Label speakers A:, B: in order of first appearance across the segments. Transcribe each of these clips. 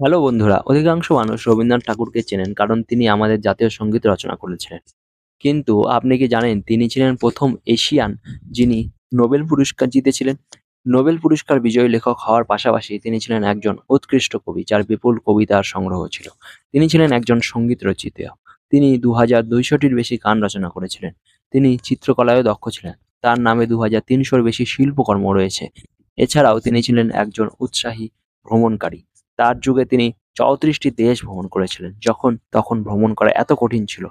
A: Hello বন্ধুরা, অধিকাংশ মানুষ রবীন্দ্রনাথ ঠাকুরকে চেনেন কারণ তিনি আমাদের জাতীয় সংগীত রচনা করেছিলেন। কিন্তু আপনি কি জানেন তিনি ছিলেন প্রথম এশিয়ান যিনি নোবেল পুরস্কার জিতেছিলেন? নোবেল পুরস্কার বিজয়ী লেখক হওয়ার পাশাপাশি তিনি ছিলেন একজন উৎকৃষ্ট কবি যার বিপুল কবিতার সংগ্রহ ছিল। তিনি ছিলেন একজন সংগীত রচিতা। তিনি দু হাজার দুইশোটির বেশি গান রচনা করেছিলেন। তিনি চিত্রকলায়ও দক্ষ ছিলেন। তার নামে দু হাজার তিনশোর বেশি শিল্পকর্ম রয়েছে। এছাড়াও তিনি ছিলেন একজন উৎসাহী ভ্রমণকারী। তার যুগে তিনি চৌত্রিশটি দেশ ভ্রমণ করেছিলেন, যখন তখন ভ্রমণ করা এত কঠিন ছিল।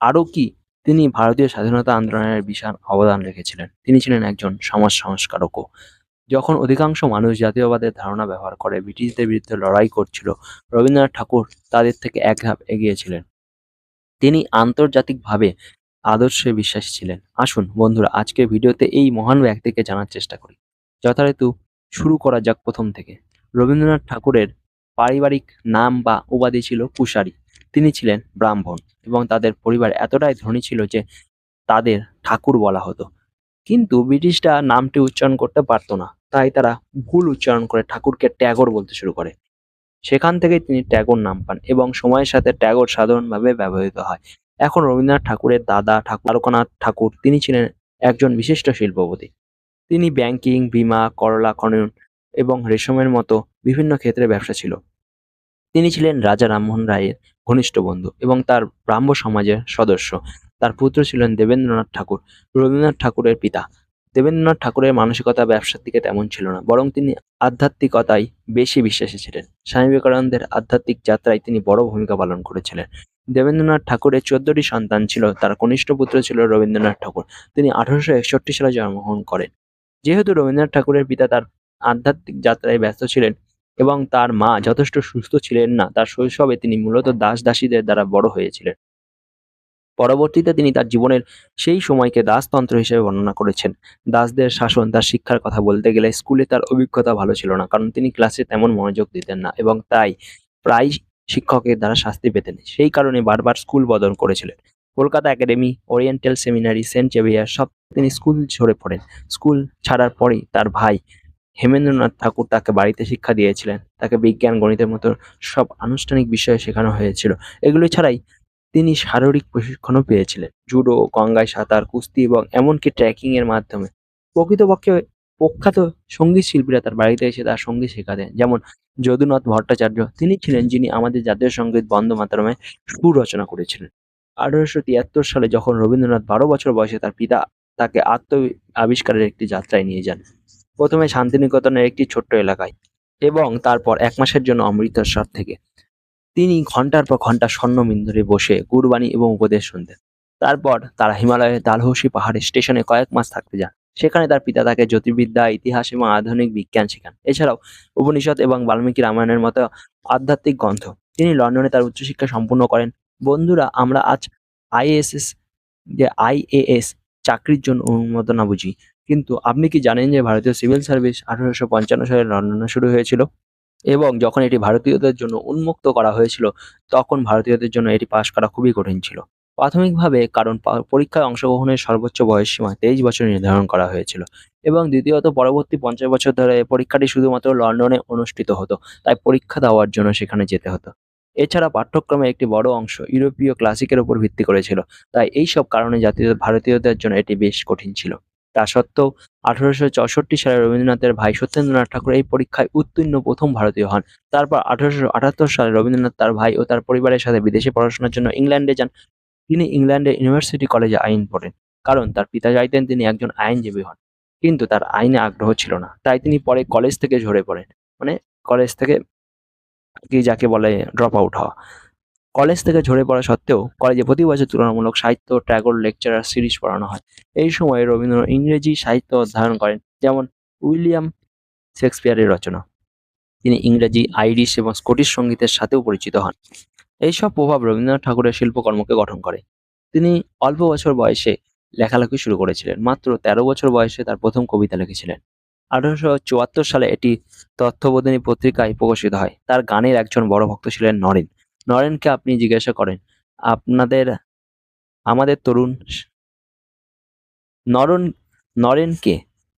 A: আরও কি, তিনি ভারতীয় স্বাধীনতা আন্দোলনের বিশাল অবদান রেখেছিলেন। তিনি ছিলেন একজন সমাজ সংস্কারকও। যখন অধিকাংশ মানুষ জাতীয়বাদের ধারণা ব্যবহার করে, ব্রিটিশদের বিরুদ্ধে লড়াই করছিল, রবীন্দ্রনাথ ঠাকুর তাদের থেকে এক ধাপ এগিয়েছিলেন। তিনি আন্তর্জাতিকভাবে আদর্শে বিশ্বাসী ছিলেন। আসুন বন্ধুরা, আজকের ভিডিওতে এই মহান ব্যক্তিকে জানার চেষ্টা করি। যথারীতি শুরু করা যাক প্রথম থেকে। রবীন্দ্রনাথ ঠাকুরের পারিবারিক নাম বা উপাধি ছিল কুশারি। তিনি ছিলেন ব্রাহ্মণ এবং তাদের পরিবার এতটাই ধনী ছিল যে তাদের ঠাকুর বলা হতো। কিন্তু ব্রিটিশরা নামটি উচ্চারণ করতে পারতো না। তাই তারা ভুল উচ্চারণ করে ঠাকুরকে ট্যাগর বলতে শুরু করে। সেখান থেকেই তিনি ট্যাগর নাম পান এবং সময়ের সাথে ট্যাগর সাধারণভাবে ব্যবহৃত হয়। এখন রবীন্দ্রনাথ ঠাকুরের দাদা ঠাকুর তারকনাথ ঠাকুর তিনি ছিলেন একজন বিশিষ্ট শিল্পপতি। তিনি ব্যাংকিং বিমা, করলা, খনন এবং রেশমের মতো বিভিন্ন ক্ষেত্রে ব্যবসা ছিল। তিনি ছিলেন রাজা রামমোহন রায়ের ঘনিষ্ঠ বন্ধু এবং তার ব্রাহ্ম সমাজের সদস্য। তার পুত্র ছিলেন দেবেন্দ্রনাথ ঠাকুর, রবীন্দ্রনাথ ঠাকুরের পিতা। দেবেন্দ্রনাথ ঠাকুরের মানসিকতা ব্যবসার দিকে তেমন ছিল না, বরং তিনি আধ্যাত্মিকতায় বেশি বিশ্বাসী ছিলেন। স্বামী বিবেকানন্দের আধ্যাত্মিক যাত্রায় তিনি বড় ভূমিকা পালন করেছিলেন। দেবেন্দ্রনাথ ঠাকুরের চোদ্দটি সন্তান ছিল, তার কনিষ্ঠ পুত্র ছিল রবীন্দ্রনাথ ঠাকুর। তিনি আঠারোশো একষট্টি সালে জন্মগ্রহণ করেন। যেহেতু রবীন্দ্রনাথ ঠাকুরের পিতা তার আধ্যাত্মিক যাত্রায় ব্যস্ত ছিলেন এবং তার মা যথেষ্ট সুস্থ ছিলেন না। তার শৈশবে তিনি মূলত দাস দাসীদের দ্বারা বড় হয়েছিলেন। পরবর্তীতে তিনি তার জীবনের সেই সময়কে দাসতন্ত্র হিসেবে বর্ণনা করেছেন। দাসদের শাসন, তার শিক্ষার কথা বলতে গেলে স্কুলে তার অভিজ্ঞতা ভালো ছিল না, কারণ তিনি ক্লাসে তেমন মনোযোগ দিতেন না এবং তাই প্রায় শিক্ষকের দ্বারা শাস্তি পেতেন। সেই কারণে বারবার স্কুল বদল করেছিলেন। Kolkata academy, oriental seminary, saint Xavier সব তিনি স্কুল ঝরে পড়েন। স্কুল ছাড়ার পরেই তার ভাই হেমেন্দ্রনাথ ঠাকুর তাকে বাড়িতে শিক্ষা দিয়েছিলেন। তাকে বিজ্ঞান, গণিতের মতো সব আনুষ্ঠানিক বিষয়ে শেখানো হয়েছিল। এগুলি ছাড়াই তিনি শারীরিক প্রশিক্ষণও পেয়েছিলেন। জুডো, গঙ্গায় সাঁতার, কুস্তি এবং এমনকি ট্রেকিং এর মাধ্যমে। প্রকৃতপক্ষে প্রখ্যাত সংগীত শিল্পীরা তার বাড়িতে এসে তার সংগীত শেখা শেখাতেন। যেমন যদুনাথ ভট্টাচার্য, তিনি ছিলেন যিনি আমাদের জাতীয় সংগীত বন্দে মাতরমে সুর রচনা করেছিলেন। আঠারোশো তিয়াত্তর সালে যখন রবীন্দ্রনাথ বারো বছর বয়সে তার পিতা তাকে আত্ম আবিষ্কারের একটি যাত্রায় নিয়ে যান। প্রথমে শান্তিনিকেতনের একটি ছোট্ট এলাকায় এবং তারপর এক মাসের জন্য অমৃতসর থেকে। তিনি ঘণ্টার পর ঘণ্টা স্বর্ণমিন ধরে বসে গুরবাণী এবং উপদেশ শুনতেন। তারপর তারা হিমালয়ের দালহসি পাহাড়ের স্টেশনে কয়েক মাস থাকতে যান। সেখানে তার পিতা তাকে জ্যোতির্বিদ্যা, ইতিহাস এবং আধুনিক বিজ্ঞান শেখান। এছাড়াও উপনিষদ এবং বাল্মীকি রামায়ণের মতো আধ্যাত্মিক গ্রন্থ। তিনি লন্ডনে তার উচ্চশিক্ষা সম্পূর্ণ করেন। বন্ধুরা, আমরা আজ আইএসএস, যে আইএএস, চাকরির জন্য অনুমোদনা বুঝি। কিন্তু আপনি কি জানেন যে ভারতীয় সিভিল সার্ভিস আঠারোশো পঞ্চান্ন সালে লন্ডনে শুরু হয়েছিল? এবং যখন এটি ভারতীয়দের জন্য উন্মুক্ত করা হয়েছিল, তখন ভারতীয়দের জন্য এটি পাশ করা খুবই কঠিন ছিল। প্রাথমিকভাবে কারণ পরীক্ষায় অংশগ্রহণের সর্বোচ্চ বয়স সীমা তেইশ বছর নির্ধারণ করা হয়েছিল। এবং দ্বিতীয়ত, পরবর্তী পঞ্চাশ বছর ধরে পরীক্ষাটি শুধুমাত্র লন্ডনে অনুষ্ঠিত হতো, তাই পরীক্ষা দেওয়ার জন্য সেখানে যেতে হতো। এছাড়া পাঠ্যক্রমে একটি বড় অংশ ইউরোপীয় ক্লাসিকের উপর ভিত্তি করেছিল, তাই এই সব কারণে জাতীয়, ভারতীয়দের জন্য এটি বেশ কঠিন ছিল। তা সত্ত্বেও আঠারোশো চৌষট্টি সালে রবীন্দ্রনাথের ভাই সত্যেন্দ্রনাথ ঠাকুর এই পরীক্ষায় উত্তীর্ণ প্রথম ভারতীয় হন। তারপর আঠারোশো আটাত্তর সালে রবীন্দ্রনাথ তার ভাই ও তার পরিবারের সাথে বিদেশে পড়াশোনার জন্য ইংল্যান্ডে যান। তিনি ইংল্যান্ডের ইউনিভার্সিটি কলেজে আইন পড়েন, কারণ তার পিতা চাইতেন তিনি একজন আইনজীবী হন। কিন্তু তার আইনে আগ্রহ ছিল না, তাই তিনি পরে কলেজ থেকে ঝরে পড়েন। মানে কলেজ থেকে কি যাকে বলে ড্রপ আউট হওয়া। কলেজ থেকে ঝরে পড়া সত্ত্বেও কলেজে প্রতি বছর তুলনামূলক সাহিত্য, ট্যাগর লেকচারার সিরিজ পড়ানো হয়। এই সময় রবীন্দ্রনাথ ইংরেজি সাহিত্য অধ্যয়ন করেন, যেমন উইলিয়াম শেক্সপিয়ারের রচনা। তিনি ইংরেজি, আইরিশ এবং স্কটিশ সঙ্গীতের সাথেও পরিচিত হন। এইসব প্রভাব রবীন্দ্রনাথ ঠাকুরের শিল্পকর্মকে গঠন করে। তিনি অল্প বছর বয়সে লেখালেখি শুরু করেছিলেন, মাত্র তেরো বছর বয়সে তার প্রথম কবিতা লিখেছিলেন। আঠারোশো চুয়াত্তর সালে এটি তথ্যবোধিনী পত্রিকায় প্রকাশিত হয়। তার গানের একজন বড় ভক্ত ছিলেন নরেন। নরেনকে আপনি জিজ্ঞাসা করেন, আপনাদের, আমাদের তরুণ নরন, নরেন কে?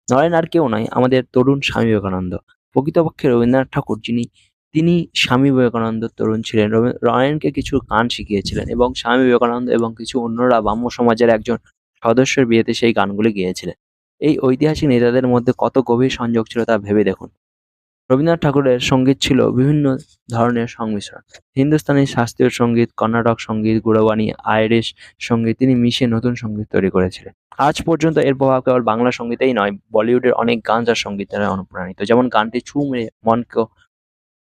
A: নরেন আর কেউ নয়, আমাদের তরুণ স্বামী বিবেকানন্দ। প্রকৃতপক্ষে রবীন্দ্রনাথ ঠাকুর, যিনি, তিনি স্বামী বিবেকানন্দ তরুণ ছিলেন। রয়নকে কিছু গান শিখিয়েছিলেন এবং স্বামী বিবেকানন্দ এবং কিছু অন্যরা ব্রাহ্ম সমাজের একজন সদস্যের বিয়েতে সেই গানগুলি গেয়েছিলেন। এই ঐতিহাসিক নেতাদের মধ্যে কত গভীর সংযোগ ছিল তা ভেবে দেখুন। রবীন্দ্রনাথ ঠাকুরের সংগীত ছিল বিভিন্ন ধরনের সংমিশ্রণ। হিন্দুস্তানি শাস্ত্রীয় সংগীত, কর্ণাটক সংগীত গুরবাণী আইরিশ সংগীত, তিনি মিশিয়ে নতুন সংগীত তৈরি করেছিলেন। আজ পর্যন্ত এর প্রভাব কেবল বাংলা সঙ্গীতেই নয়, বলিউডের অনেক গান যার সংগীত দ্বারা অনুপ্রাণিত। যেমন গানটি ছু মেরে মনকো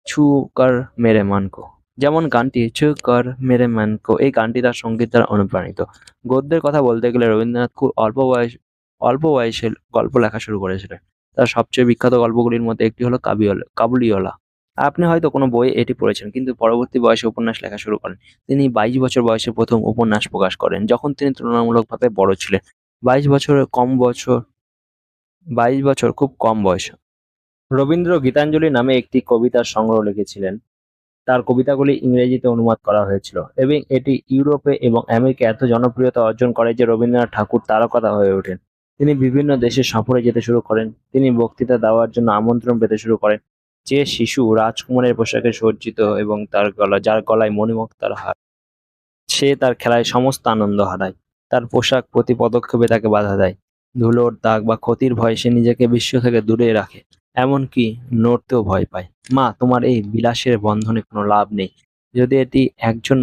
A: ছু কর মেরে মনকো যেমন গানটি ছু কর মেরে মনকো এই গানটি তার সংগীত দ্বারা অনুপ্রাণিত। গদ্যের কথা বলতে গেলে রবীন্দ্রনাথ খুব অল্প বয়স, অল্প বয়সে গল্প লেখা শুরু করেছিলেন। তার সবচেয়ে বিখ্যাত গল্পগুলির মধ্যে একটি হলো কাবিওলা কাবুলিওলা আপনি হয়তো কোনো বইয়ে এটি পড়েছেন, কিন্তু পরবর্তী বয়সে উপন্যাস লেখা শুরু করেন। তিনি বাইশ বছর বয়সে প্রথম উপন্যাস প্রকাশ করেন, যখন তিনি তুলনামূলকভাবে বড় ছিলেন। বাইশ বছরের কম বছর, বাইশ বছর খুব কম বয়স। রবীন্দ্র গীতাঞ্জলি নামে একটি কবিতার সংগ্রহ লিখেছিলেন। তার কবিতাগুলি ইংরেজিতে অনুবাদ করা হয়েছিল এবং এটি ইউরোপে এবং আমেরিকা এত জনপ্রিয়তা অর্জন করে যে রবীন্দ্রনাথ ঠাকুর তারকতা হয়ে ওঠেন। তিনি বিভিন্ন দেশে সফরে যেতে শুরু করেন। তিনি বক্তৃতা দেওয়ার জন্য আমন্ত্রণ পেতে শুরু করেন। যে শিশু রাজকুমারের পোশাকে সজ্জিত এবং তার গলা, যার গলায় মণিমুক্তার হার, সে তার খেলায় সমস্ত আনন্দ হারায়। তার পোশাক প্রতি পদক্ষেপে তাকে বাধা দেয়। ধুলোর দাগ বা ক্ষতির ভয়ে সে নিজেকে বিশ্ব থেকে দূরে রাখে, এমনকি নড়তেও ভয় পায়। মা, তোমার এই বিলাসের বন্ধনে কোনো লাভ নেই। যদি এটি একজন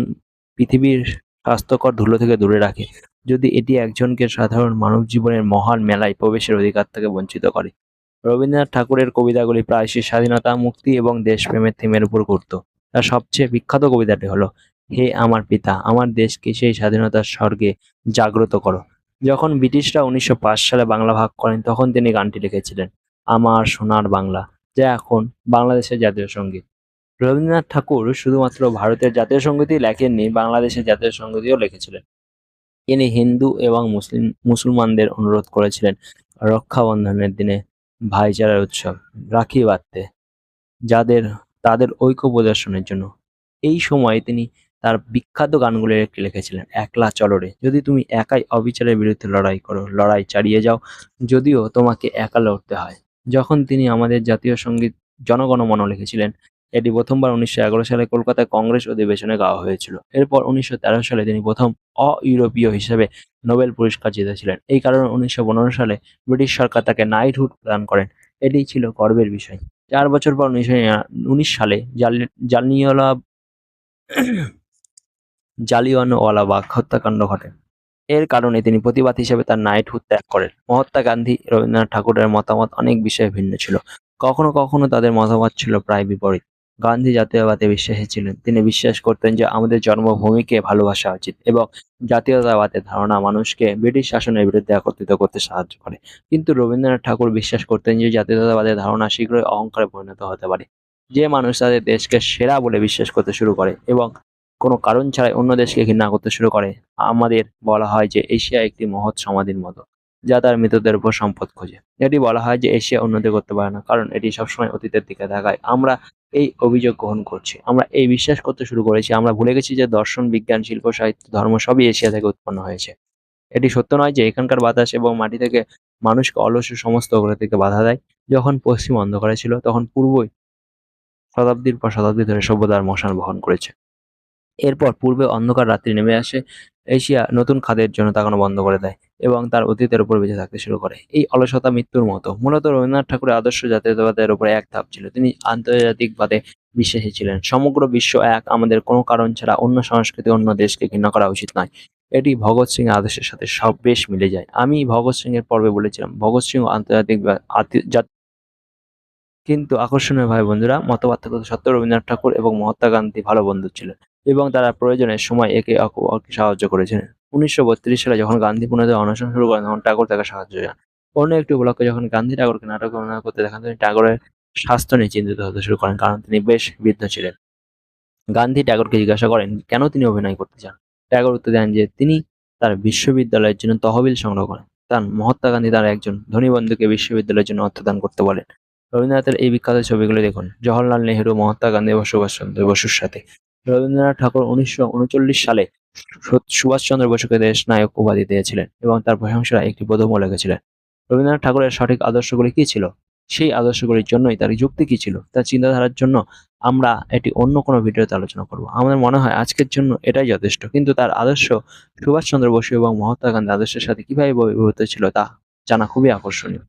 A: পৃথিবীর স্বাস্থ্যকর ধুলো থেকে দূরে রাখে যদি এটি একজনকে সাধারণ মানব জীবনের মহান মেলায় প্রবেশের অধিকার থেকে বঞ্চিত করে। রবীন্দ্রনাথ ঠাকুরের কবিতাগুলি প্রায়শই স্বাধীনতা, মুক্তি এবং দেশপ্রেমের থিমের উপর ঘুরত তার সবচেয়ে বিখ্যাত কবিতাটি হলো, হে আমার পিতা, আমার দেশকে সেই স্বাধীনতার স্বর্গে জাগ্রত করো। যখন ব্রিটিশরা উনিশশো পাঁচ সালে বাংলা ভাগ করেন, তখন তিনি গানটি লিখেছিলেন, আমার সোনার বাংলা, যা এখন বাংলাদেশের জাতীয় সংগীত। রবীন্দ্রনাথ ঠাকুর শুধুমাত্র ভারতের জাতীয় সঙ্গীতই লেখেননি, বাংলাদেশের জাতীয় সঙ্গীতও লিখেছিলেন। তিনি হিন্দু এবং মুসলিম, মুসলমানদের অনুরোধ করেছিলেন রক্ষাবন্ধনের দিনে ভাইচারার উৎসব, রাখি বাঁধতে, যাদের, তাদের ঐক্য প্রদর্শনের জন্য। এই সময় তিনি তার বিখ্যাত গানগুলির একটি লিখেছিলেন, একলা চলরে যদি তুমি একাই অবিচারের বিরুদ্ধে লড়াই করো, লড়াই চালিয়ে যাও, যদিও তোমাকে একা লড়তে হয়। যখন তিনি আমাদের জাতীয় সংগীত জনগণমন লিখেছিলেন এটি প্রথমবার উনিশশো এগারো সালে কলকাতায় কংগ্রেস অধিবেশনে গাওয়া হয়েছিল। এরপর উনিশশো তেরো সালে তিনি প্রথম অ ইউরোপীয় হিসেবে নোবেল পুরস্কার জিতেছিলেন। এই কারণে উনিশশো পনেরো সালে ব্রিটিশ সরকার তাকে নাইটহুড প্রদান করেন। এটি ছিল গর্বের বিষয়। চার বছর পর উনিশশো উনিশ সালে জালি- জালিয়ানওয়ালা জালিয়ানওয়ালাবাগ হত্যাকাণ্ড ঘটে। এর কারণে তিনি প্রতিবাদ হিসেবে তার নাইটহুড ত্যাগ করেন। মহাত্মা গান্ধী, রবীন্দ্রনাথ ঠাকুরের মতামত অনেক বিষয়ে ভিন্ন ছিল। কখনো কখনো তাদের মতামত ছিল প্রায় বিপরীত। গান্ধী জাতীয়তাবাদে বিশ্বাসী ছিলেন। তিনি বিশ্বাস করতেন যে আমাদের জন্মভূমিকে ভালোবাসা উচিত এবং জাতীয়তাবাদের ধারণা মানুষকে ব্রিটিশ শাসনের বিরুদ্ধে একত্রিত করতে সাহায্য করে। কিন্তু রবীন্দ্রনাথ ঠাকুর বিশ্বাস করতেন যে জাতীয়তাবাদের ধারণা শীঘ্রই অহংকারে পরিণত হতে পারে। যে মানুষ তাদের দেশকে সেরা বলে বিশ্বাস করতে শুরু করে এবং কোনো কারণ ছাড়াই অন্য দেশকে ঘৃণা করতে শুরু করে, আমাদের বলা হয় যে এশিয়া একটি মহৎ সমাধির মতো। যা তার মৃতদের উপর সম্পদ খোঁজে। এটি বলা হয় যে এশিয়া উন্নতি করতে পারে না, কারণ এটি সবসময় অতীতের দিকে তাকায়। আমরা এই অভিযোগ গ্রহণ করছি, আমরা এই বিশ্বাস করতে শুরু করেছি, আমরা ভুলে গেছি যে দর্শন, বিজ্ঞান, শিল্প, সাহিত্য, ধর্ম সবই এশিয়া থেকে উৎপন্ন হয়েছে। এটি সত্য নয় যে এখানকার বাতাস এবং মাটি থেকে মানুষকে অলস সমস্ত থেকে বাধা দেয়। যখন পশ্চিম অন্ধকারে ছিল, তখন পূর্বই শতাব্দীর পর শতাব্দী ধরে সভ্যতার মশান বহন করেছে। এরপর পূর্বে অন্ধকার রাত্রি নেমে আসে, এশিয়া নতুন খাদের জন্য তাকানো বন্ধ করে দেয়। এবং তার অতীতের উপর বেঁচে থাকতে শুরু করে। এই অলসতা মৃত্যুর মতো। মূলত রবীন্দ্রনাথ ঠাকুরের আদর্শ জাতীয়তাবাদের উপরে এক ধাপ ছিল। তিনি আন্তর্জাতিকবাদে বিশ্বাসী ছিলেন। সমগ্র বিশ্ব এক, আমাদের কোনো কারণ ছাড়া অন্য সংস্কৃতি অন্য দেশকে ঘৃণা করা উচিত নয়। এটি ভগৎ সিং আদর্শের সাথে সব বেশ মিলে যায়। আমি ভগৎ সিং এর পর্বে বলেছিলাম, ভগৎ সিং আন্তর্জাতিক কিন্তু আকর্ষণীয় ভাই বন্ধুরা, মতপার্থক্য সত্ত্বেও রবীন্দ্রনাথ ঠাকুর এবং মহাত্মা গান্ধী ভালো বন্ধু ছিলেন এবং তারা প্রয়োজনের সময় একে অপরকে সাহায্য করেছিলেন। উনিশশো বত্রিশ সালে যখন গান্ধী পুনরায় অনশন শুরু করেন, তখন ঠাকুর তাকে সাহায্য করেন অন্য একটি উপলক্ষে যখন গান্ধী ঠাকুরকে নাটক অভিনয় করতে দেখান, তিনি ঠাকুরের স্বাস্থ্য নিয়ে চিন্তিত হতে শুরু করেন, কারণ তিনি বেশ বৃদ্ধ ছিলেন। গান্ধী ট্যাগরকে জিজ্ঞাসা করেন, কেন তিনি অভিনয় করতে চান? ট্যাগর উত্তর দেন যে, তিনি তার বিশ্ববিদ্যালয়ের জন্য তহবিল সংগ্রহ করেন। তার মহাত্মা গান্ধী তার একজন ধনী বন্ধুকে বিশ্ববিদ্যালয়ের জন্য অর্থদান করতে বলেন। রবীন্দ্রনাথের এই বিখ্যাত ছবিগুলো দেখুন, জওহরলাল নেহরু, মহাত্মা গান্ধী ও সুভাষচন্দ্র বসুর সাথে। রবীন্দ্রনাথ ঠাকুর উনিশশো উনচল্লিশ সালে সুভাষচন্দ্র বসুকে দেশ নায়ক উপাধি দিয়েছিলেন এবং তার প্রশংসায় একটি বোধমও লিখেছিলেন রবীন্দ্রনাথ ঠাকুরের সঠিক আদর্শগুলি কি ছিল? সেই আদর্শগুলির জন্যই তার যুক্তি কী ছিল? তার চিন্তাধারার জন্য আমরা এটি অন্য কোনো ভিডিওতে আলোচনা করব। আমাদের মনে হয় আজকের জন্য এটাই যথেষ্ট। কিন্তু তার আদর্শ সুভাষচন্দ্র বসু এবং মহাত্মা গান্ধী আদর্শের সাথে কীভাবে ব্যবহৃত ছিল তা জানা খুবই আকর্ষণীয়।